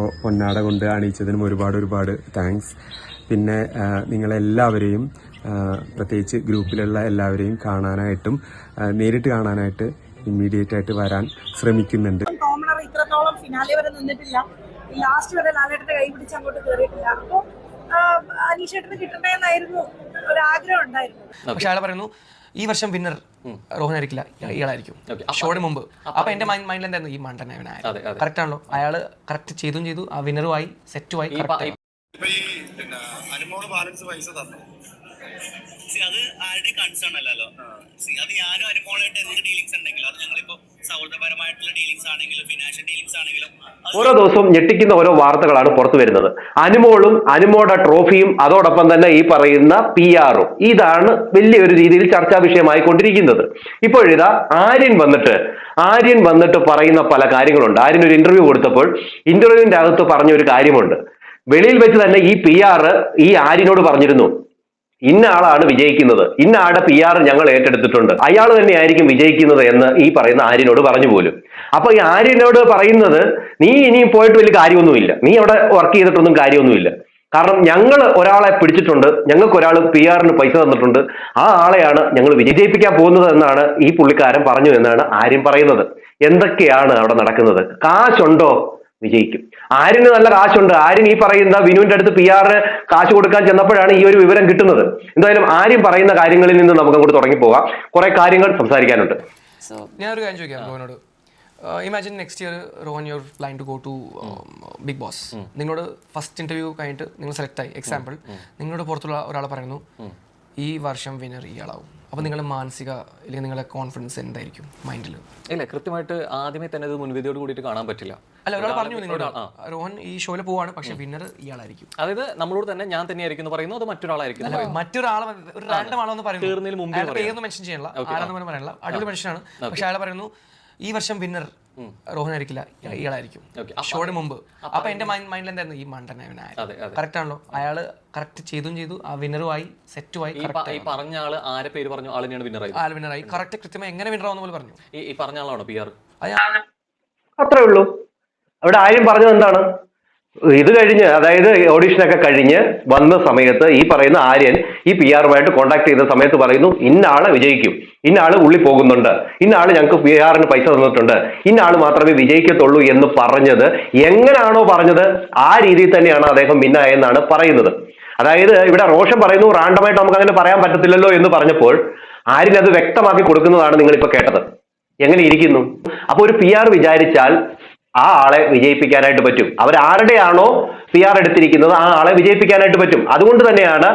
പൊന്നാട കൊണ്ട് അണിയിച്ചതിനും ഒരുപാട് ഒരുപാട് താങ്ക്സ് പിന്നെ നിങ്ങളെല്ലാവരെയും പ്രത്യേകിച്ച് ഗ്രൂപ്പിലുള്ള എല്ലാവരെയും കാണാനായിട്ടും നേരിട്ട് കാണാനായിട്ട് ഇമ്മീഡിയറ്റ് ആയിട്ട് വരാൻ ശ്രമിക്കുന്നുണ്ട്. കോമണർ ഇത്രത്തോളം ഫിനാലെ വരെ നിന്നിട്ടില്ല. ലാസ്റ്റ് വരെ ലാലേട്ടന്റെ കൈ പിടിച്ച് അങ്ങോട്ട് കയറിയിട്ടില്ല അപ്പൊ അനീഷേട്ടന് കിട്ടണ്ടേന്നായിരുന്നു ഒരാഗ്രഹം ഉണ്ടായിരുന്നു. പക്ഷെ അയാൾ പറയുന്നു ഈ വർഷം വിന്നർ റോഹൻ ആയിരിക്കില്ല ഇയാളായിരിക്കും. ഷോയുടെ മുമ്പ്. അപ്പൊ എന്റെ മൈൻഡിൽ എന്തായിരുന്നു? ഈ മണ്ടൻ അതെ. കറക്റ്റ് ആണല്ലോ. അയാൾ കറക്റ്റ് ചെയ്തും ചെയ്തു. ആ വിന്നറുമായി സെറ്റുമായി അനുമോൾ ബാലൻസ് പൈസ തന്നു? അത് ആരുടെ കൺസേൺ അല്ലല്ലോ. അത് ഞാനും അനുമോളായിട്ട് എന്ത് ഡീലിംഗ്സ് ഉണ്ടെങ്കിലും അത് ഞങ്ങളിപ്പോ സൗഹൃദപരമായിട്ടുള്ള ഡീലിംഗ്സ് ആണെങ്കിലും ഫിനാൻഷ്യൽ ഡീലിംഗ്സ് ആണെങ്കിലും ഓരോ ദിവസവും ഞെട്ടിക്കുന്ന ഓരോ വാർത്തകളാണ് പുറത്തു വരുന്നത്. അനുമോളും അനുമോടെ ട്രോഫിയും അതോടൊപ്പം തന്നെ ഈ പറയുന്ന പി ആറും ഇതാണ് വലിയൊരു രീതിയിൽ ചർച്ചാ വിഷയമായി കൊണ്ടിരിക്കുന്നത് ഇപ്പോഴിതാ ആര്യൻ വന്നിട്ട് ആര്യൻ വന്നിട്ട് പറയുന്ന പല കാര്യങ്ങളുണ്ട്. ആര്യൻ ഒരു ഇന്റർവ്യൂ കൊടുത്തപ്പോൾ ഇന്റർവ്യൂവിന്റെ അകത്ത് പറഞ്ഞ ഒരു കാര്യമുണ്ട്. വെളിയിൽ വെച്ച് തന്നെ ഈ പി ആറ് ഈ ആര്യനോട് പറഞ്ഞിരുന്നു. ഇന്ന ആളാണ് വിജയിക്കുന്നത്. ഇന്ന ആളുടെ പി ആർ ഞങ്ങൾ ഏറ്റെടുത്തിട്ടുണ്ട്. അയാൾ തന്നെയായിരിക്കും വിജയിക്കുന്നത് എന്ന് ഈ പറയുന്ന ആര്യനോട് പറഞ്ഞു പോലും. അപ്പൊ ഈ ആര്യനോട് പറയുന്നത് നീ ഇനി പോയിട്ട് വലിയ കാര്യമൊന്നുമില്ല. നീ അവിടെ വർക്ക് ചെയ്തിട്ടൊന്നും കാര്യമൊന്നുമില്ല. കാരണം ഞങ്ങൾ ഒരാളെ പിടിച്ചിട്ടുണ്ട്. ഞങ്ങൾക്ക് ഒരാൾ പി ആറിന് പൈസ തന്നിട്ടുണ്ട്. ആ ആളെയാണ് ഞങ്ങൾ വിജയിപ്പിക്കാൻ പോകുന്നത് എന്നാണ് ഈ പുള്ളിക്കാരൻ പറഞ്ഞു എന്നാണ് ആര്യൻ പറയുന്നത്. എന്തൊക്കെയാണ് അവിടെ നടക്കുന്നത്? കാശുണ്ടോ? വിജയിക്കും. ആര്യന് നല്ല കാശുണ്ട്. ആര്യൻ ഈ പറയുന്ന വിനുവിന്റെ അടുത്ത് പി ആറിന് കാശ് കൊടുക്കാൻ ചെന്നപ്പോഴാണ് ഈ ഒരു വിവരം കിട്ടുന്നത്. എന്തായാലും ആര്യം പറയുന്ന കാര്യങ്ങളിൽ നിന്ന് നമുക്ക് അങ്ങോട്ട് തുടങ്ങി പോകാം. കുറെ കാര്യങ്ങൾ സംസാരിക്കാനുണ്ട്. ഞാനൊരു കാര്യം ചോദിക്കാം റോഹനോട് imagine next year Rohan your plan to go to Bigg Boss നിങ്ങളോട് ഫസ്റ്റ് ഇന്റർവ്യൂ കഴിഞ്ഞിട്ട് നിങ്ങൾ സെലക്ട് ആയി. എക്സാമ്പിൾ നിങ്ങളോട് പുറത്തുള്ള ഒരാൾ പറയുന്നു ഈ വർഷം വിനർ ഇയാളാവും. അപ്പൊ നിങ്ങൾ മാനസിക അല്ലെങ്കിൽ നിങ്ങളുടെ കോൺഫിഡൻസ് എന്തായിരിക്കും? മൈൻഡിൽ ഇല്ല കൃത്യമായിട്ട് ആദ്യമേ തന്നെ ഇത് മുൻവിധിയോട് കൂടിയിട്ട് കാണാൻ പറ്റില്ല. അല്ല ഒരാൾ പറഞ്ഞു നിങ്ങളോട് രോഹൻ ഈ ഷോയിൽ പോവാണ് പക്ഷെ വിന്നർ ഇയാളായിരിക്കും. അതായത് നമ്മളോട് തന്നെ ഞാൻ തന്നെയായിരിക്കും എന്ന് പറയുന്നു അത് മറ്റൊരാളായിരിക്കും. മറ്റൊരാളെ ഒരു റാൻഡം ആളെന്ന് പറയുന്നു. പേരൊന്നും മെൻഷൻ ചെയ്യണില്ല ആരാന്ന് പോലും പറയണില്ല അടിപൊളി മനുഷ്യനാണ്. പക്ഷെ അയാൾ പറയുന്നു ഈ വർഷം വിന്നർ റോഹൻ ആയിരിക്കില്ല ഇയാളായിരിക്കും. ഷോയുടെ മുമ്പ്. അപ്പൊ എന്റെ മൈൻഡിൽ എന്തായിരുന്നു? ഈ മണ്ടൻ. കറക്റ്റ് ആണല്ലോ. അയാൾ കറക്റ്റ് ചെയ്തും ചെയ്തു ആ വിന്നറുമായി സെറ്റുമായി പറഞ്ഞ ആൾ ആരെ പേര് പറഞ്ഞു? ആളിനെയാണ് വിന്നർ ആയത്. ആ വിന്നറായി കറക്റ്റ് കൃത്യമായി എങ്ങനെ വിന്നർ ആവുന്ന പോലെ പറഞ്ഞു. ഈ ഈ പറഞ്ഞ ആളാണോ പി ആർ അത്രേ ഉള്ളൂ. അവിടെ ആര്യം പറഞ്ഞത് എന്താണ്? ഇത് കഴിഞ്ഞ് അതായത് ഓഡീഷനൊക്കെ കഴിഞ്ഞ് വന്ന സമയത്ത് ഈ പറയുന്ന ആര്യൻ ഈ പി ആറുമായിട്ട് കോൺടാക്ട് ചെയ്ത സമയത്ത് പറയുന്നു ഇന്നാൾ വിജയിക്കും. ഇന്നാൾ ഉള്ളി പോകുന്നുണ്ട്. ഇന്നാൾ ഞങ്ങൾക്ക് പി ആറിന് പൈസ തന്നിട്ടുണ്ട്. ഇന്നാൾ മാത്രമേ വിജയിക്കത്തുള്ളൂ എന്ന് പറഞ്ഞത് എങ്ങനെയാണോ പറഞ്ഞത്? ആ രീതിയിൽ തന്നെയാണ് അദ്ദേഹം ഭിന്നായെന്നാണ് പറയുന്നത്. അതായത് ഇവിടെ റോഷൻ പറയുന്നു റാണ്ടമായിട്ട് നമുക്ക് അങ്ങനെ പറയാൻ പറ്റത്തില്ലല്ലോ എന്ന് പറഞ്ഞപ്പോൾ ആര്യൻ അത് വ്യക്തമാക്കി കൊടുക്കുന്നതാണ് നിങ്ങൾ കേട്ടത്. എങ്ങനെ ഇരിക്കുന്നു? അപ്പൊ ഒരു പി ആർ വിചാരിച്ചാൽ ആ ആളെ വിജയിപ്പിക്കാനായിട്ട് പറ്റും. അവരാരുടെയാണോ പി ആർ എടുത്തിരിക്കുന്നത് ആ ആളെ വിജയിപ്പിക്കാനായിട്ട് പറ്റും. അതുകൊണ്ട് തന്നെയാണ്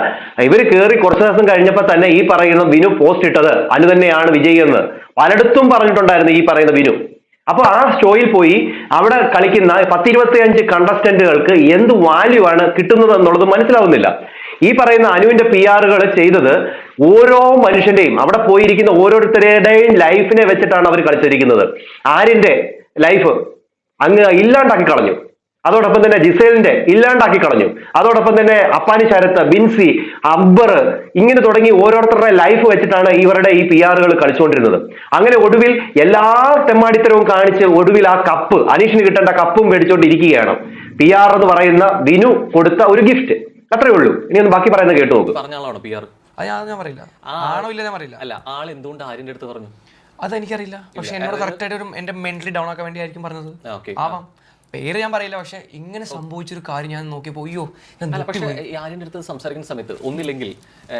ഇവർ കയറി കുറച്ച് ദിവസം കഴിഞ്ഞപ്പോൾ തന്നെ ഈ പറയുന്ന വിനു പോസ്റ്റ് ഇട്ടത്. അനു തന്നെയാണ് വിജയി എന്ന്. പലയിടത്തും പറഞ്ഞിട്ടുണ്ടായിരുന്നു ഈ പറയുന്ന വിനു. അപ്പൊ ആ ഷോയിൽ പോയി അവിടെ കളിക്കുന്ന പത്തിരുപത്തി അഞ്ച് കണ്ടസ്റ്റന്റുകൾക്ക് എന്ത് വാല്യൂ ആണ് കിട്ടുന്നത് എന്നുള്ളത് മനസ്സിലാവുന്നില്ല. ഈ പറയുന്ന അനുവിന്റെ പി ആറുകൾ ചെയ്തത് ഓരോ മനുഷ്യന്റെയും അവിടെ പോയിരിക്കുന്ന ഓരോരുത്തരുടെയും ലൈഫിനെ വെച്ചിട്ടാണ് അവർ കളിച്ചിരിക്കുന്നത്. ആരിന്റെ ലൈഫ് അങ്ങ് ഇല്ലാണ്ടാക്കി കളഞ്ഞു. അതോടൊപ്പം തന്നെ ജിസേലിന്റെ ഇല്ലാണ്ടാക്കി കളഞ്ഞു. അതോടൊപ്പം തന്നെ അപ്പാനി ശരത്ത് ബിൻസി അബ്ബർ ഇങ്ങനെ തുടങ്ങി ഓരോരുത്തരുടെ ലൈഫ് വെച്ചിട്ടാണ് ഇവരുടെ ഈ പി ആറുകൾ കളിച്ചുകൊണ്ടിരുന്നത്. അങ്ങനെ ഒടുവിൽ എല്ലാ തെമ്മാടിത്തരവും കാണിച്ച് ഒടുവിൽ ആ കപ്പ് അനീഷിന് കിട്ടേണ്ട കപ്പും മേടിച്ചുകൊണ്ടിരിക്കുകയാണ്. പി ആർ എന്ന് പറയുന്ന വിനു കൊടുത്ത ഒരു ഗിഫ്റ്റ് അത്രേ ഉള്ളൂ. ഇനി ഒന്ന് ബാക്കി പറയുന്നത് കേട്ടു നോക്ക്. പി ആർ ഞാൻ പറയില്ല. ആണോ ഇല്ല ഞാൻ പറയില്ല. അല്ല ആൾ എന്തുകൊണ്ട് ആര്യന്റെ അടുത്ത് പറഞ്ഞു? അത് എനിക്കറിയില്ല പക്ഷെ എന്നോട് കറക്റ്റ് ആയിട്ട് ഒരു എന്റെ മെന്റലി ഡൗൺ ആക്കാൻ വേണ്ടി ആയിരിക്കും പറഞ്ഞത്. ആവാം. പേര് ഞാൻ പറയില്ല പക്ഷെ ഇങ്ങനെ സംഭവിച്ചൊരു കാര്യം ഞാൻ നോക്കിയപ്പോ അയ്യോ പക്ഷെ അടുത്ത് സംസാരിക്കുന്ന സമയത്ത് ഒന്നില്ലെങ്കിൽ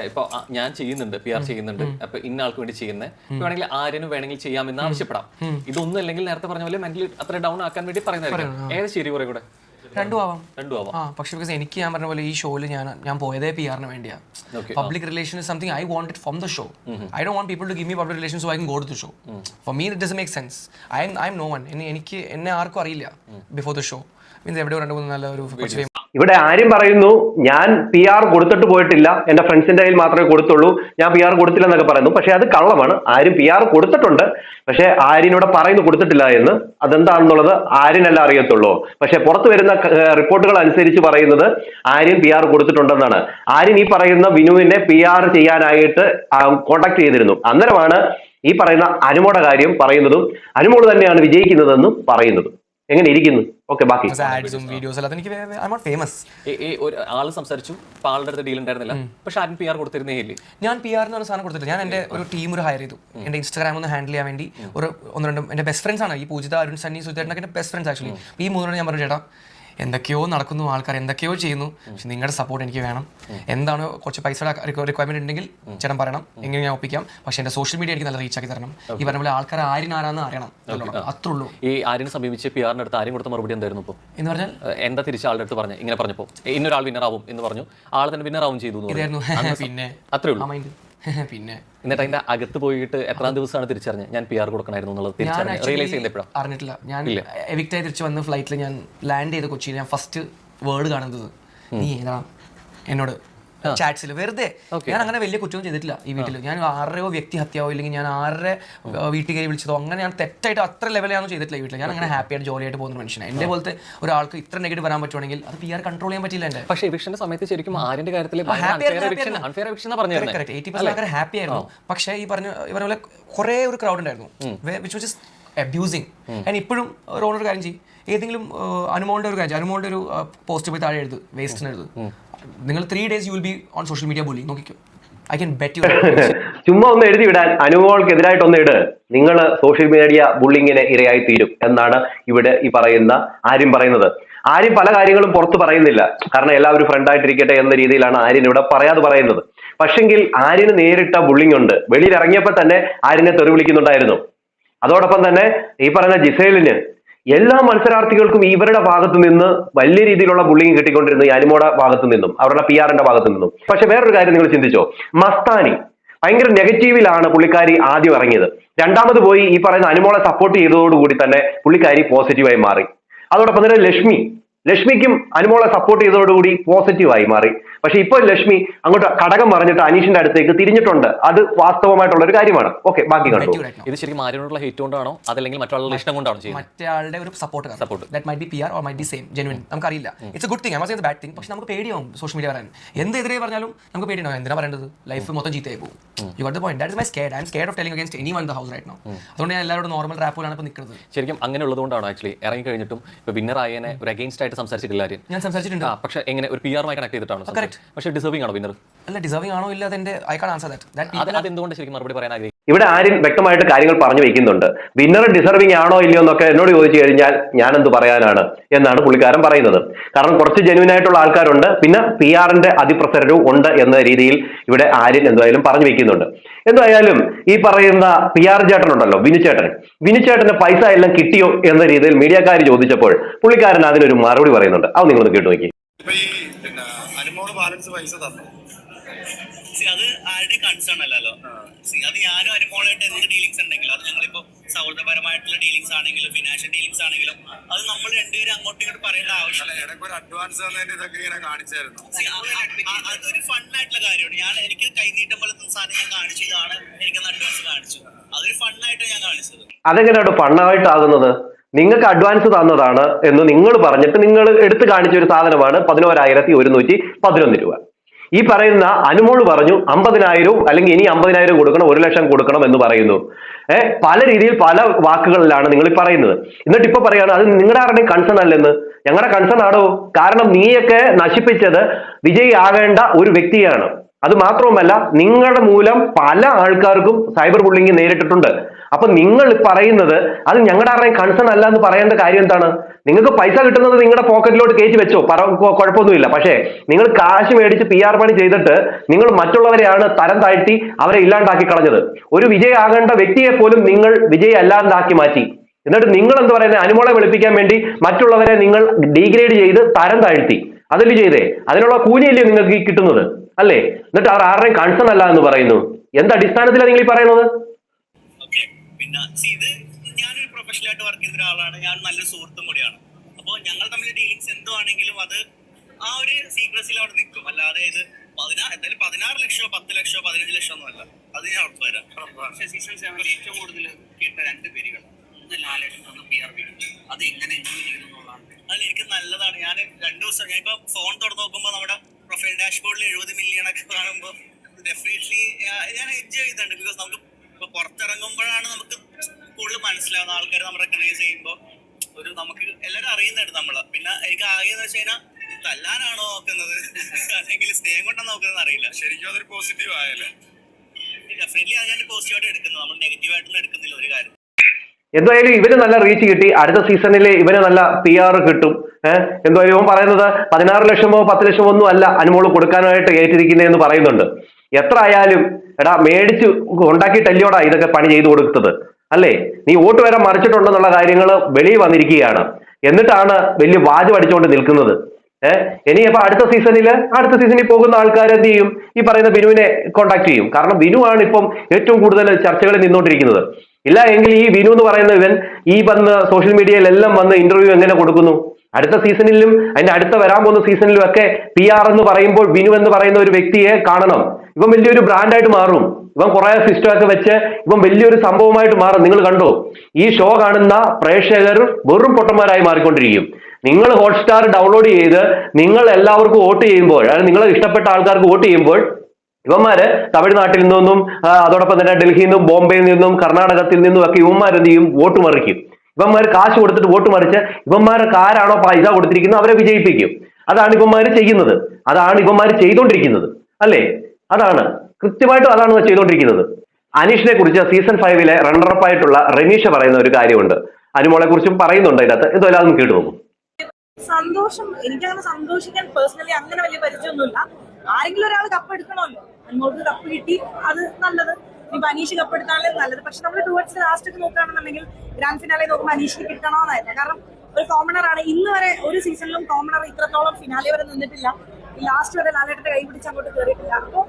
ഇപ്പൊ ഞാൻ ചെയ്യുന്നുണ്ട് പി ആർ ചെയ്യുന്നുണ്ട് അപ്പൊ ഇന്ന ആൾക്ക് വേണ്ടി ചെയ്യുന്നത് വേണമെങ്കിൽ ആര്യനും വേണമെങ്കിൽ ചെയ്യാമെന്ന് ആവശ്യപ്പെടാം. ഇതൊന്നും അല്ലെങ്കിൽ നേരത്തെ പറഞ്ഞ പോലെ മെന്റലി അത്ര ഡൗൺ ആക്കാൻ വേണ്ടി പറയുന്നതായിരിക്കും. ഏത് ശരി കുറെ കൂടെ. രണ്ടും ആവാം. രണ്ടും ആവാം. ആ പക്ഷെ ബിക്കോസ് എനിക്ക് ഞാൻ പറഞ്ഞ പോലെ ഈ ഷോയിൽ ഞാൻ ഞാൻ പോയതേ പി ആറിന് വേണ്ടിയാ. Public relation is something I want it from the show I do want people to give me public relation so I can go to the show for me it does make sense I'm I'm no one എനിക്ക് എന്നെ ആർക്കും അറിയില്ല before the show means എവിടെയോ രണ്ട് മൂന്ന് നല്ല ഒരു ഇവിടെ ആരും പറയുന്നു ഞാൻ പി ആർ കൊടുത്തിട്ട് പോയിട്ടില്ല. എന്റെ ഫ്രണ്ട്സിന്റെ കയ്യിൽ മാത്രമേ കൊടുത്തുള്ളൂ. ഞാൻ പി ആർ കൊടുത്തില്ല എന്നൊക്കെ പറയുന്നു. പക്ഷെ അത് കള്ളമാണ്. ആരും പി ആർ കൊടുത്തിട്ടുണ്ട്. പക്ഷെ ആര്യനോട് പറയുന്നു കൊടുത്തിട്ടില്ല എന്ന്. അതെന്താണെന്നുള്ളത് ആര്യനല്ല അറിയത്തുള്ളൂ. പക്ഷെ പുറത്തു വരുന്ന റിപ്പോർട്ടുകൾ അനുസരിച്ച് പറയുന്നത് ആര്യൻ പി ആർ കൊടുത്തിട്ടുണ്ടെന്നാണ്. ആര്യൻ ഈ പറയുന്ന വിനുവിനെ പി ആർ ചെയ്യാനായിട്ട് കോണ്ടാക്ട് ചെയ്തിരുന്നു. അന്നേരമാണ് ഈ പറയുന്ന അനുമോടെ കാര്യം പറയുന്നതും അനുമോൾ തന്നെയാണ് വിജയിക്കുന്നതെന്നും പറയുന്നതും. എങ്ങനെ ഇരിക്കുന്നു? ഓക്കെ ബാക്കി. ആഡ്സും വീഡിയോസ് എനിക്ക് ഐ നോട്ട് ഫേമസ് ഒരു ആൾ സംസാരിച്ചു ആളുടെ അടുത്ത് ഡീൽ ഉണ്ടായിരുന്നില്ല. പക്ഷെ ആരും പി ആർ കൊടുത്തിരുന്നേ ഇല്ലേ? ഞാൻ പി ആർ എന്ന് പറഞ്ഞ സാധനം കൊടുത്തില്ല ഞാൻ എന്റെ ഒരു ടീം ഒരു ഹയർ ചെയ്തു. എന്റെ ഇൻസ്റ്റാഗ്രാം ഒന്ന് ഹാൻഡിൽ ചെയ്യാൻ വേണ്ടി ഒരു ഒന്ന് രണ്ടും എന്റെ ബെസ്റ്റ് ഫ്രണ്ട്സ് ആണ്. ഈ പൂജിത അരുൺ സണ്ണി സുധേട്ടനൊക്കെ എന്റെ ബെസ്റ്റ് ഫ്രണ്ട്സ് ആക്ച്വലി ഈ മൂന്നുപേരും ഞാൻ പറഞ്ഞു ചേട്ടാ എന്തൊക്കെയോ നടക്കുന്നു ആൾക്കാർ എന്തൊക്കെയോ ചെയ്യുന്നു. പക്ഷെ നിങ്ങളുടെ സപ്പോർട്ട് എനിക്ക് വേണം. എന്താണ് കുറച്ച് പൈസയുടെ റിക്വയർമെന്റ് ഉണ്ടെങ്കിൽ ചേട്ടൻ പറയണം. എങ്ങനെ ഞാൻ ഒപ്പിക്കാം. പക്ഷെ എന്റെ സോഷ്യൽ മീഡിയ എനിക്ക് നല്ല റീച്ച് ആക്കി തരണം. ഈ പറഞ്ഞ പോലെ ആൾക്കാർ ആരിനാരാന്ന് അറിയണം. അത്രയുള്ളൂ അത്രേ ഉള്ളൂ. ഈ ആര്യനെ സമീപിച്ച് പി ആറിന്റെ അടുത്ത് ആരും കൊടുത്ത മറുപടി എന്തായിരുന്നു ഇപ്പോൾ എന്ന് പറഞ്ഞാൽ? എന്താ തിരിച്ച് ആളുടെ അടുത്ത് പറഞ്ഞു? ഇങ്ങനെ പറഞ്ഞപ്പോൾ ഇന്നൊരാൾ വിന്നർ ആവും എന്ന് പറഞ്ഞു. ആൾ തന്നെ വിന്നർ ആവും ചെയ്തു പിന്നെ. അത്രേ ഉള്ളൂ. ആ മൈൻഡ് പിന്നെ. എന്നിട്ട് അതിന്റെ അകത്ത് പോയിട്ട് എത്രാം ദിവസമാണ് തിരിച്ചറിഞ്ഞ് ഞാൻ പി ആർ കൊടുക്കണമായിരുന്നു എന്നുള്ളത് തിരിച്ചറിഞ്ഞ് റിയലൈസ് ചെയ്യുന്ന എപ്പോഴാണ് അറിഞ്ഞിട്ടില്ല. ഞാൻ എവിക്റ്റ് ആയി തിരിച്ച് വന്ന ഫ്ലൈറ്റിൽ ഞാൻ ലാൻഡ് ചെയ്ത കൊച്ചിയിൽ ഞാൻ ഫസ്റ്റ് വേർഡ് കാണുന്നത് നീ ഏതാ? എന്നോട്. ചാറ്റ്സിൽ വെറുതെ. ഞാൻ അങ്ങനെ വലിയ കുറ്റവും ചെയ്തിട്ടില്ല ഈ വീട്ടിൽ ഞാൻ ആരെയോ വ്യക്തി ഹത്യാവോ ഇല്ലെങ്കിൽ ഞാൻ ആരെ വീട്ടിൽ കയറി വിളിച്ചതോ അങ്ങനെ ഞാൻ തെറ്റായിട്ട് അത്ര ലെവലാണ് ചെയ്തിട്ടില്ല ഈ വീട്ടിൽ ഞാൻ അങ്ങനെ ഹാപ്പി ആയിട്ട് ജോലിയായിട്ട് പോകുന്ന മനുഷ്യനാണ് എന്റെ പോലത്തെ ഒരാൾക്ക് ഇത്ര നെഗറ്റീവ് വരാൻ പറ്റുവാണെങ്കിൽ അത് പി ആർ കൺട്രോൾ ചെയ്യാൻ പറ്റില്ല എന്റെ. പക്ഷേ വിഷന്റെ സമയത്ത് ശരിക്കും ആര്യന്റെ കാര്യത്തിൽ ഹാപ്പി ആയിരുന്നു പക്ഷേ ഈ പറഞ്ഞ ഇവരെ പോലെ കുറേ ഒരു ക്രൗഡ് ഉണ്ടായിരുന്നു. വിച്ച് വാസ് അബ്യൂസിങ് ഞാൻ ഇപ്പോഴും റോണർ കാര്യം ചെയ്യും. ഏതെങ്കിലും അനുമോളുടെ ഒരു കാര്യം അനുമോളുടെ ഒരു പോസ്റ്റ് പോയി താഴെ എഴുത് വേസ്റ്റിന് എഴുത്. നിങ്ങൾ three days you will be on social media bully നോക്കിക്കോ. ഐ ക്യാൻ ബെറ്റ് യു ചുമ്മാ ഒന്ന് എഴുതി വിടാൻ അനുമോൾക്കെതിരായിട്ട് ഒന്ന് ഇട്. നിങ്ങൾ സോഷ്യൽ മീഡിയ ബുള്ളിങ്ങിന് ഇരയായി തീരും എന്നാണ് ഇവിടെ ഈ പറയുന്ന ആര്യം പറയുന്നത്. ആര്യം പല കാര്യങ്ങളും പുറത്ത് പറയുന്നില്ല. കാരണം എല്ലാവരും ഫ്രണ്ടായിട്ടിരിക്കട്ടെ എന്ന രീതിയിലാണ് ആര്യൻ ഇവിടെ പറയാതെ പറയുന്നത്. പക്ഷെങ്കിൽ ആര്യന് നേരിട്ട ബുള്ളിങ് ഉണ്ട്. വെളിയിൽ ഇറങ്ങിയപ്പോൾ തന്നെ ആര്യനെ തെറി വിളിക്കുന്നുണ്ടായിരുന്നു. അതോടൊപ്പം തന്നെ ഈ പറയുന്ന ജിസേലിന് എല്ലാ മത്സരാർത്ഥികൾക്കും ഇവരുടെ ഭാഗത്തു നിന്ന് വലിയ രീതിയിലുള്ള ബുള്ളിങ് കിട്ടിക്കൊണ്ടിരുന്നു ഈ അനിമോടെ ഭാഗത്തു നിന്നും അവരുടെ പി ആറിന്റെ ഭാഗത്തു നിന്നും. പക്ഷെ വേറൊരു കാര്യം നിങ്ങൾ ചിന്തിച്ചോ? മസ്താനി ഭയങ്കര നെഗറ്റീവിലാണ് പുള്ളിക്കാരി ആദ്യം ഇറങ്ങിയത്. രണ്ടാമത് പോയി ഈ പറയുന്ന അനുമോളെ സപ്പോർട്ട് ചെയ്തതോടുകൂടി തന്നെ പുള്ളിക്കാരി പോസിറ്റീവായി മാറി. അതോടൊപ്പം തന്നെ ലക്ഷ്മി ലക്ഷ്മിക്കും അനുമോളെ സപ്പോർട്ട് ചെയ്തതോടുകൂടി പോസിറ്റീവായി മാറി. പക്ഷെ ഇപ്പൊ ലക്ഷ്മി അങ്ങോട്ട് കടകം പറഞ്ഞിട്ട് അനീഷിന്റെ അടുത്തേക്ക് തിരിഞ്ഞിട്ടുണ്ട്. അത് വാസ്തവമായിട്ടുള്ള ഒരു കാര്യമാണ്. ഓക്കെ ബാക്കി കണ്ടു. ഇത് ശരിക്കും ആരോടുള്ള ഹേറ്റ് കൊണ്ടാണോ? അതല്ലെങ്കിൽ മറ്റുള്ള ഇഷ്ടം കൊണ്ടാണോ ചെയ്യുന്നത്? മറ്റേ ഒരു support support that might be P R or might be same genuine നമുക്കറിയില്ല. It's a good thing I bad thing പക്ഷെ നമുക്ക് പേടിയാവും സോഷ്യൽ മീഡിയ പറയാൻ. എന്തെതിരെ പറഞ്ഞാലും നമുക്ക് പേടിയാണ് എന്തിനാ പറയേണ്ടത്? ലൈഫ് മൊത്തം ചീത്തയായി പോകും you got the point that is my scared I'm scared of telling against anyone the house right no അതുകൊണ്ട് ഞാൻ എല്ലാവരോടും നോർമൽ റാപ്പിലാണ് ഇപ്പോൾ നിൽക്കുന്നത് ശരിക്കും അങ്ങനെ ഉള്ളതുകൊണ്ടാണ് ആക്ച്വലി ഇറങ്ങി കഴിഞ്ഞിട്ടും ഇപ്പൊ വിന്നർ ആയതിനെ ഒരു അഗൈൻസ്റ്റ് ആയിട്ട് സംസാരിച്ചിട്ടില്ല ഞാൻ സംസാരിച്ചിട്ടുണ്ട്. പക്ഷേ പക്ഷെ എങ്ങനെ? ഒരു പി ആറുമായി കണക്ട് ചെയ്തിട്ടാണ് സംസാരിച്ചത്. പക്ഷെ ഡിസേർവിംഗ് ആണോ വിന്നർ അല്ല ഡിസേർവിംഗ് ആണോ ഇല്ല അതെന്റെ ഐ കാൺ ആൻസർ ദാറ്റ് അതെന്തുകൊണ്ട് ശരിക്കും മറുപടി പറയാൻ ആഗ്രഹിക്കും ഇവിടെ ആരും വ്യക്തമായിട്ട് കാര്യങ്ങൾ പറഞ്ഞു വെക്കുന്നുണ്ട്. വിന്നർ ഡിസർവിംഗ് ആണോ ഇല്ലയോ എന്നൊക്കെ എന്നോട് ചോദിച്ചു കഴിഞ്ഞാൽ ഞാൻ എന്ത് പറയാനാണ് എന്നാണ് പുള്ളിക്കാരൻ പറയുന്നത്. കാരണം കുറച്ച് ജെന്യൂൻ ആയിട്ടുള്ള ആൾക്കാരുണ്ട്. പിന്നെ പി ആറിന്റെ അതിപ്രസരവും ഉണ്ട് എന്ന രീതിയിൽ ഇവിടെ ആര്യൻ എന്തായാലും പറഞ്ഞു വെക്കുന്നുണ്ട്. എന്തായാലും ഈ പറയുന്ന പി ആർ ചേട്ടനുണ്ടല്ലോ വിനുചേട്ടൻ വിനുചേട്ടന് പൈസ എല്ലാം കിട്ടിയോ എന്ന രീതിയിൽ മീഡിയക്കാർ ചോദിച്ചപ്പോൾ പുള്ളിക്കാരൻ അതിനൊരു മറുപടി പറയുന്നുണ്ട്. അത് നിങ്ങളൊന്ന് കേട്ടു നോക്കി. ഇപ്പൊ ഈ പിന്നെ അനുമോൾ ബാലൻസ് പൈസ തന്നു. സി അത് ആരുടെ കൺസേൺ അല്ലല്ലോ. സി അത് ഞാനും അനുമോളായിട്ട് എന്ത് ഡീലിങ്സ് ഉണ്ടെങ്കിലും അത് ഞങ്ങളിപ്പോ സൗഹൃദപരമായിട്ടുള്ള ഡീലിങ്സ് ആണെങ്കിലും ഫിനാൻഷ്യൽ ഡീലിങ്സ് ആണെങ്കിലും അത് നമ്മൾ രണ്ടുപേരും അങ്ങോട്ടും ഇങ്ങോട്ട് പറയേണ്ട ആവശ്യമില്ല. അഡ്വാൻസ് ഇതൊക്കെ ഇങ്ങനെ കാണിച്ചായിരുന്നു. അതൊരു ഫണ്ണായിട്ടുള്ള കാര്യമാണ്. ഞാൻ എനിക്ക് കൈനീട്ടം പോലത്തെ സാധനം ഞാൻ കാണിച്ചതാണ് എനിക്ക് അഡ്വാൻസ് കാണിച്ചു. അതൊരു ഫണ്ണായിട്ട് ഞാൻ കാണിച്ചത്. അതെങ്ങനെയാണ് ഫണ്ണായിട്ടാകുന്നത് നിങ്ങൾക്ക് അഡ്വാൻസ് തന്നതാണ് എന്ന് നിങ്ങൾ പറഞ്ഞിട്ട് നിങ്ങൾ എടുത്തു കാണിച്ച ഒരു സാധനമാണ് പതിനോരായിരത്തി ഒരുന്നൂറ്റി പതിനൊന്ന് രൂപ. ഈ പറയുന്ന അനുമോൾ പറഞ്ഞു അമ്പതിനായിരവും അല്ലെങ്കിൽ ഇനി അമ്പതിനായിരം കൊടുക്കണം ഒരു ലക്ഷം കൊടുക്കണം എന്ന് പറയുന്നു. ഏഹ് പല രീതിയിൽ പല വാക്കുകളിലാണ് നിങ്ങൾ ഈ പറയുന്നത്. എന്നിട്ട് ഇപ്പൊ പറയാണ് അത് നിങ്ങളുടെ ആരുടെയും കൺസേൺ അല്ലെന്ന്. ഞങ്ങളുടെ കൺസേൺ ആണോ കാരണം നീയൊക്കെ നശിപ്പിച്ചത് വിജയി ആവേണ്ട ഒരു വ്യക്തിയാണ്. അത് മാത്രവുമല്ല നിങ്ങളുടെ മൂലം പല ആൾക്കാർക്കും സൈബർ ബുള്ളിങ് നേരിട്ടിട്ടുണ്ട്. അപ്പൊ നിങ്ങൾ പറയുന്നത് അത് ഞങ്ങളുടെ ആരുടെയും കൺസേൺ അല്ല എന്ന് പറയേണ്ട കാര്യം എന്താണ്? നിങ്ങൾക്ക് പൈസ കിട്ടുന്നത് നിങ്ങളുടെ പോക്കറ്റിലോട്ട് കയറ്റി വെച്ചോ. പറ കുഴപ്പമൊന്നുമില്ല പക്ഷേ നിങ്ങൾ കാശ് മേടിച്ച് പി ആർ പണി ചെയ്തിട്ട് നിങ്ങൾ മറ്റുള്ളവരെയാണ് തരം താഴ്ത്തി അവരെ ഇല്ലാണ്ടാക്കി കളഞ്ഞത്. ഒരു വിജയാകേണ്ട വ്യക്തിയെ പോലും നിങ്ങൾ വിജയ അല്ലാണ്ടാക്കി മാറ്റി. എന്നിട്ട് നിങ്ങൾ എന്ത് പറയുന്നത് അനുമോളെ വെളുപ്പിക്കാൻ വേണ്ടി മറ്റുള്ളവരെ നിങ്ങൾ ഡീഗ്രേഡ് ചെയ്ത് തരം താഴ്ത്തി. അതല്ലേ ചെയ്തേ അതിനുള്ള കൂലിയല്ലേ നിങ്ങൾക്ക് കിട്ടുന്നത്? അല്ലേ? എന്നിട്ട് അവർ ആരുടെയും കൺസേൺ അല്ല എന്ന് പറയുന്നു. എന്ത് അടിസ്ഥാനത്തിലാണ് നിങ്ങൾ ഈ പറയുന്നത്? പിന്നെ ഇത് ഞാനൊരു പ്രൊഫഷണൽ ആയിട്ട് വർക്ക് ചെയ്ത ഒരാളാണ് ഞാൻ നല്ല സുഹൃത്തും കൂടിയാണ്. അപ്പോൾ ഞങ്ങൾ തമ്മിൽ ഡീലിങ്സ് എന്തോ ആണെങ്കിലും അത് ആ ഒരു സീക്രസിൽ അവിടെ നിൽക്കും. അല്ലാതെ ഇത് പതിനാറ് എന്തായാലും പതിനാറ് ലക്ഷോ പത്ത് ലക്ഷോ പതിനഞ്ച് ലക്ഷോ ഒന്നും അല്ല. അത് ഞാൻ ഉറപ്പ് വരാം പക്ഷേ സീസൺ സെവനിൽ ഏറ്റവും കൂടുതൽ കേട്ട രണ്ട് പേരുകൾ ഒന്ന് ലാലേട്ടൻ ഒന്ന് പി ആർ അത് എങ്ങനെ എൻജോയ് ചെയ്യുന്നു എന്നുള്ളതാണ്. അതിൽ എനിക്ക് നല്ലതാണ്. ഞാൻ രണ്ടു ദിവസം ഞാൻ ഇപ്പൊ ഫോൺ തുറന്ന് നോക്കുമ്പോൾ നമ്മുടെ പ്രൊഫൈൽ ഡാഷ്ബോർഡിൽ എഴുപത് മില്യൺ ഒക്കെ കാണുമ്പോൾ ഡെഫിനറ്റ്ലി ഞാൻ എൻജോയ് ചെയ്തിട്ടുണ്ട്. ബിക്കോസ് നമുക്ക് ഇപ്പൊ പുറത്തിറങ്ങുമ്പോഴാണ് നമുക്ക് കൂടുതൽ മനസ്സിലാവുന്ന ആൾക്കാർ നമ്മൾ റെക്കഗ്നൈസ് ചെയ്യുമ്പോൾ ഒരു നമുക്ക് എല്ലാരും അറിയുന്നുണ്ട് നമ്മൾ. പിന്നെ എനിക്ക് ആകെ എന്ന് വെച്ച് കഴിഞ്ഞാൽ തല്ലാനാണോ നോക്കുന്നത്? അല്ലെങ്കിൽ സ്നേഹം കൊണ്ടാണ് നോക്കുന്നത് അറിയില്ല. ശരിക്കും അതൊരു പോസിറ്റീവ് ആയല്ലേ? ഡെഫിനറ്റ്ലി അത് ഞാൻ പോസിറ്റീവായിട്ട് എടുക്കുന്നു. നമ്മൾ നെഗറ്റീവായിട്ടൊന്നും എടുക്കുന്നില്ല ഒരു കാര്യം. എന്തായാലും ഇവന് നല്ല റീച്ച് കിട്ടി. അടുത്ത സീസണിൽ ഇവന് നല്ല പി ആർ കിട്ടും. ഏഹ് എന്തായാലും ഇവൻ പറയുന്നത് പതിനാറ് ലക്ഷമോ പത്ത് ലക്ഷമോ ഒന്നും അല്ല അനുമോൾ കൊടുക്കാനായിട്ട് ഏറ്റിരിക്കുന്നതെന്ന് പറയുന്നുണ്ട്. എത്ര ആയാലും എടാ മേടിച്ച് ഉണ്ടാക്കിയിട്ടല്ലോടാ ഇതൊക്കെ പണി ചെയ്തു കൊടുത്തത്. അല്ലേ? നീ വോട്ട് വരെ മറിച്ചിട്ടുണ്ടെന്നുള്ള കാര്യങ്ങൾ വെളിയിൽ വന്നിരിക്കുകയാണ്. എന്നിട്ടാണ് വലിയ വാജ് പഠിച്ചുകൊണ്ട് നിൽക്കുന്നത്. ഏഹ് ഇനി അടുത്ത സീസണിൽ അടുത്ത സീസണിൽ പോകുന്ന ആൾക്കാർ എന്ത് ചെയ്യും? ഈ പറയുന്ന ബിനുവിനെ കോണ്ടാക്ട് ചെയ്യും. കാരണം ബിനു ആണ് ഇപ്പം ഏറ്റവും കൂടുതൽ ചർച്ചകളിൽ നിന്നുകൊണ്ടിരിക്കുന്നത്. ഇല്ല എങ്കിൽ ഈ ബിനു എന്ന് പറയുന്ന ഇവൻ ഈ വന്ന് സോഷ്യൽ മീഡിയയിലെല്ലാം വന്ന് ഇന്റർവ്യൂ എങ്ങനെ കൊടുക്കുന്നു? അടുത്ത സീസണിലും അതിന്റെ അടുത്ത വരാൻ പോകുന്ന സീസണിലും ഒക്കെ പി ആർ എന്ന് പറയുമ്പോൾ വിനു എന്ന് പറയുന്ന ഒരു വ്യക്തിയെ കാണണം. ഇവൻ വലിയൊരു ബ്രാൻഡായിട്ട് മാറും. ഇവൻ കുറെ സിസ്റ്റം ഒക്കെ വെച്ച് ഇവൻ വലിയൊരു സംഭവമായിട്ട് മാറും. നിങ്ങൾ കണ്ടോ? ഈ ഷോ കാണുന്ന പ്രേക്ഷകർ വെറും പൊട്ടന്മാരായി മാറിക്കൊണ്ടിരിക്കും. നിങ്ങൾ ഹോട്ട്സ്റ്റാർ ഡൗൺലോഡ് ചെയ്ത് നിങ്ങൾ എല്ലാവർക്കും വോട്ട് ചെയ്യുമ്പോൾ അതായത് നിങ്ങളെ ഇഷ്ടപ്പെട്ട ആൾക്കാർക്ക് വോട്ട് ചെയ്യുമ്പോൾ ഇവന്മാര് തമിഴ്നാട്ടിൽ നിന്നും അതോടൊപ്പം തന്നെ ഡൽഹിയിൽ നിന്നും ബോംബെയിൽ നിന്നും കർണാടകത്തിൽ നിന്നും ഒക്കെ ഇവന്മാരെന്ത് ചെയ്യും? വോട്ട് മറിക്കും. ഇവന്മാർ കാശ് കൊടുത്തിട്ട് വോട്ട് മറിച്ച് ഇവന്മാർക്ക് ആരാണോ പൈസ കൊടുത്തിരിക്കുന്നത് അവരെ വിജയിപ്പിക്കും. അതാണ് ഇവന്മാർ ചെയ്യുന്നത്. അതാണ് ഇവന്മാർ ചെയ്തുകൊണ്ടിരിക്കുന്നത് അല്ലേ? അതാണ്. കൃത്യമായിട്ടും അതാണ് ചെയ്തുകൊണ്ടിരിക്കുന്നത് അനീഷിനെ കുറിച്ച് സീസൺ ഫൈവിലെ റണ്ണറപ്പ് ആയിട്ടുള്ള റമീഷ പറയുന്ന ഒരു കാര്യമുണ്ട്. അനുമോളെ കുറിച്ചും പറയുന്നുണ്ട് അതിനകത്ത്. എന്തായാലും അതൊന്ന് കേട്ടു നോക്കും. സന്തോഷം എനിക്കങ്ങനെ സന്തോഷിക്കാൻ പേഴ്സണലി അങ്ങനെ വലിയ പരിചയമൊന്നുമില്ല. ആരെങ്കിലും ഒരാൾ കപ്പ് എടുക്കണമല്ലോ. അങ്ങോട്ട് കപ്പ് കിട്ടി അത് നല്ലത്. ഇനിയിപ്പോ അനീഷ് കപ്പെടുത്താണല്ലോ നല്ലത്. പക്ഷെ നമ്മൾ ടുവേർഡ്സ് ലാസ്റ്റ് നോക്കുകയാണെന്നുണ്ടെങ്കിൽ ഗ്രാൻഡ് ഫിനാലെ നോക്കുമ്പോൾ അനീഷിന് കിട്ടണമെന്നായിരുന്നു കാരണം ഒരു കോമണർ ആണ്. ഇന്ന് വരെ ഒരു സീസണിലും കോമണർ ഇത്രത്തോളം ഫിനാലെ വരെ നിന്നിട്ടില്ല. ലാസ്റ്റ് വരെ ലാലേട്ടന്റെ കൈ പിടിച്ച് അങ്ങോട്ട് കയറിയിട്ടില്ല അപ്പോൾ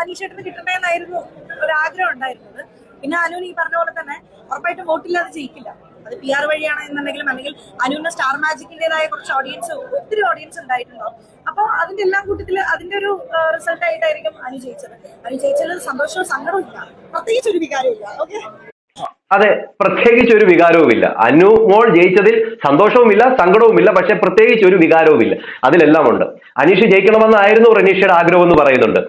അനീഷേട്ടന് കിട്ടണ്ടേന്നായിരുന്നു ഒരു ആഗ്രഹം ഉണ്ടായിരുന്നത്. പിന്നെ അനുവിന് ഈ പറഞ്ഞ പോലെ തന്നെ ഉറപ്പായിട്ടും വോട്ടില്ലാതെ ജയിക്കില്ല. അത് പി ആർ വഴിയാണ് എന്നുണ്ടെങ്കിലും അല്ലെങ്കിൽ അനുവിന്റെ സ്റ്റാർ മാജിക്കിന്റേതായ കുറച്ച് ഓഡിയൻസ് ഒത്തിരി ഓഡിയൻസ് ഉണ്ടായിട്ടുണ്ടാവും. അപ്പോൾ അതിന്റെ എല്ലാം കൂട്ടത്തിൽ അതിന്റെ ഒരു റിസൾട്ടായിട്ടായിരിക്കും അനു ജയിച്ചത്. അനു സന്തോഷവും സങ്കടവും ഇല്ല. പ്രത്യേകിച്ച് ഒരു വികാരമില്ല ഓക്കെ അതെ പ്രത്യേകിച്ച് ഒരു വികാരവുമില്ല. അനു മോൾ ജയിച്ചതിൽ സന്തോഷവുമില്ല സങ്കടവുമില്ല പക്ഷെ പ്രത്യേകിച്ച് ഒരു വികാരവുമില്ല. അതിലെല്ലാം ഉണ്ട് അനീഷ് ജയിക്കണമെന്നായിരുന്നു റനീഷയുടെ ആഗ്രഹം എന്ന് പറയുന്നുണ്ട്.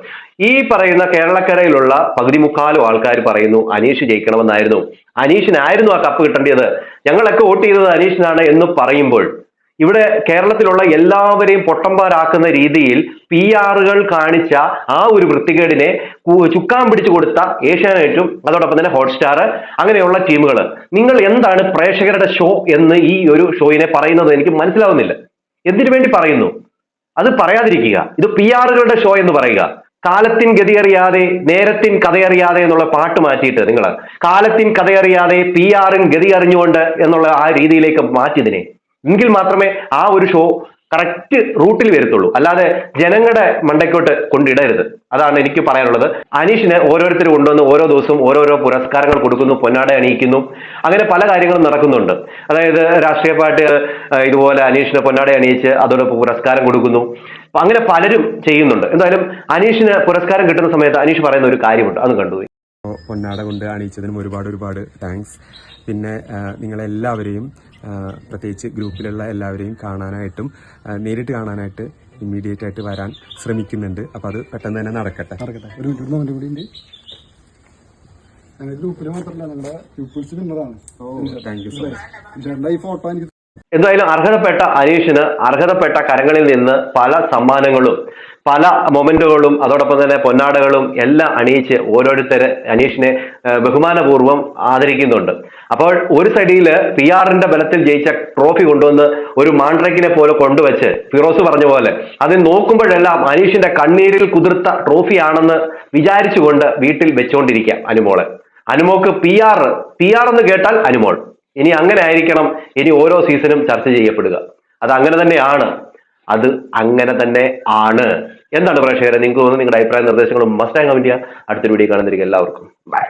ഈ പറയുന്ന കേരളക്കരയിലുള്ള പകുതി മുക്കാലും ആൾക്കാർ പറയുന്നു അനീഷ് ജയിക്കണമെന്നായിരുന്നു. അനീഷിനായിരുന്നു ആ കപ്പ് കിട്ടേണ്ടത്. ഞങ്ങളൊക്കെ വോട്ട് ചെയ്തത് അനീഷിനാണ് എന്ന് പറയുമ്പോൾ ഇവിടെ കേരളത്തിലുള്ള എല്ലാവരെയും പൊട്ടമ്പാരാക്കുന്ന രീതിയിൽ പി ആറുകൾ കാണിച്ച ആ ഒരു വൃത്തികേടിനെ ചുക്കാൻ പിടിച്ചു കൊടുത്ത ഏഷ്യാനെറ്റും അതോടൊപ്പം തന്നെ ഹോട്ട്സ്റ്റാർ അങ്ങനെയുള്ള ടീമുകൾ. നിങ്ങൾ എന്താണ് പ്രേക്ഷകരുടെ ഷോ എന്ന് ഈ ഒരു ഷോയിനെ പറയുന്നത് എനിക്ക് മനസ്സിലാവുന്നില്ല. എന്തിനു വേണ്ടി പറയുന്നു? അത് പറയാതിരിക്കുക. ഇത് പി ആറുകളുടെ ഷോ എന്ന് പറയുക. കാലത്തിൻ ഗതിയറിയാതെ നേരത്തിൻ കഥയറിയാതെ എന്നുള്ള പാട്ട് മാറ്റിയിട്ട് നിങ്ങൾ കാലത്തിൻ കഥയറിയാതെ പി ആറിൻ ഗതി അറിഞ്ഞുകൊണ്ട് എന്നുള്ള ആ രീതിയിലേക്ക് മാറ്റിയതിനെ. എങ്കിൽ മാത്രമേ ആ ഒരു ഷോ കറക്റ്റ് റൂട്ടിൽ വരത്തുള്ളൂ. അല്ലാതെ ജനങ്ങളുടെ മണ്ടയ്ക്കോട്ട് കൊണ്ടിടരുത്. അതാണ് എനിക്ക് പറയാനുള്ളത്. അനീഷിന് ഓരോരുത്തർ കൊണ്ടുവന്ന് ഓരോ ദിവസവും ഓരോരോ പുരസ്കാരങ്ങൾ കൊടുക്കുന്നു പൊന്നാട അണിയിക്കുന്നു. അങ്ങനെ പല കാര്യങ്ങളും നടക്കുന്നുണ്ട്. അതായത് രാഷ്ട്രീയ പാർട്ടി ഇതുപോലെ അനീഷിന് പൊന്നാട അണിയിച്ച് അതോടൊപ്പം പുരസ്കാരം കൊടുക്കുന്നു. അങ്ങനെ പലരും ചെയ്യുന്നുണ്ട്. എന്തായാലും അനീഷിന് പുരസ്കാരം കിട്ടുന്ന സമയത്ത് അനീഷ് പറയുന്ന ഒരു കാര്യമുണ്ട്. അത് കണ്ടു പൊന്നാട കൊണ്ട് അണിയിച്ചതിനും ഒരുപാട് ഒരുപാട് താങ്ക്സ് പിന്നെ നിങ്ങളെല്ലാവരെയും പ്രത്യേകിച്ച് ഗ്രൂപ്പിലുള്ള എല്ലാവരെയും കാണാനായിട്ടും നേരിട്ട് കാണാനായിട്ട് ഇമ്മീഡിയറ്റ് ആയിട്ട് വരാൻ ശ്രമിക്കുന്നുണ്ട്. അപ്പോൾ അത് പെട്ടെന്ന് തന്നെ നടക്കട്ടെ. നടക്കട്ടെ. ഒരു മിനിറ്റ് മൊമെന്റ് കൂടി ഉണ്ട്. ഞങ്ങൾ ഗ്രൂപ്പിൽ മാത്രമല്ല വിന്നറാണ് താങ്ക് യു സോ ഈ ഫോട്ടോ എനിക്ക്? എന്തായാലും അർഹതപ്പെട്ട അനീഷിന് അർഹതപ്പെട്ട കരങ്ങളിൽ നിന്ന് പല സമ്മാനങ്ങളും. പല മൊമെന്റുകളും അതോടൊപ്പം തന്നെ പൊന്നാടകളും എല്ലാം അണിയിച്ച് ഓരോരുത്തർ അനീഷിനെ ബഹുമാനപൂർവം ആദരിക്കുന്നുണ്ട്. അപ്പോൾ ഒരു സൈഡിൽ പി ആറിന്റെ ബലത്തിൽ ജയിച്ച ട്രോഫി കൊണ്ടുവന്ന് ഒരു മാൻഡ്രക്കിനെ പോലെ കൊണ്ടുവച്ച് ഫിറോസ് പറഞ്ഞ പോലെ അത് നോക്കുമ്പോഴെല്ലാം അനീഷിന്റെ കണ്ണീരിൽ കുതിർത്ത ട്രോഫിയാണെന്ന് വിചാരിച്ചുകൊണ്ട് വീട്ടിൽ വെച്ചുകൊണ്ടിരിക്കാം അനുമോളെ. അനുമോക്ക് പി ആർ പി ആർ എന്ന് കേട്ടാൽ അനുമോൾ. ഇനി അങ്ങനെ ആയിരിക്കണം ഇനി ഓരോ സീസണും ചർച്ച ചെയ്യപ്പെടുക. അത് അങ്ങനെ തന്നെയാണ് അത് അങ്ങനെ തന്നെ ആണ്. എന്താണ് പ്രേക്ഷകരെ? നിങ്ങൾക്ക് തോന്നുന്നത് നിങ്ങളുടെ അഭിപ്രായ നിർദ്ദേശങ്ങളും മസ്റ്റായി കമന്റ് ചെയ്യുക അടുത്തൊരു വീഡിയോ കാണുന്നിരിക്കും എല്ലാവർക്കും. ബൈ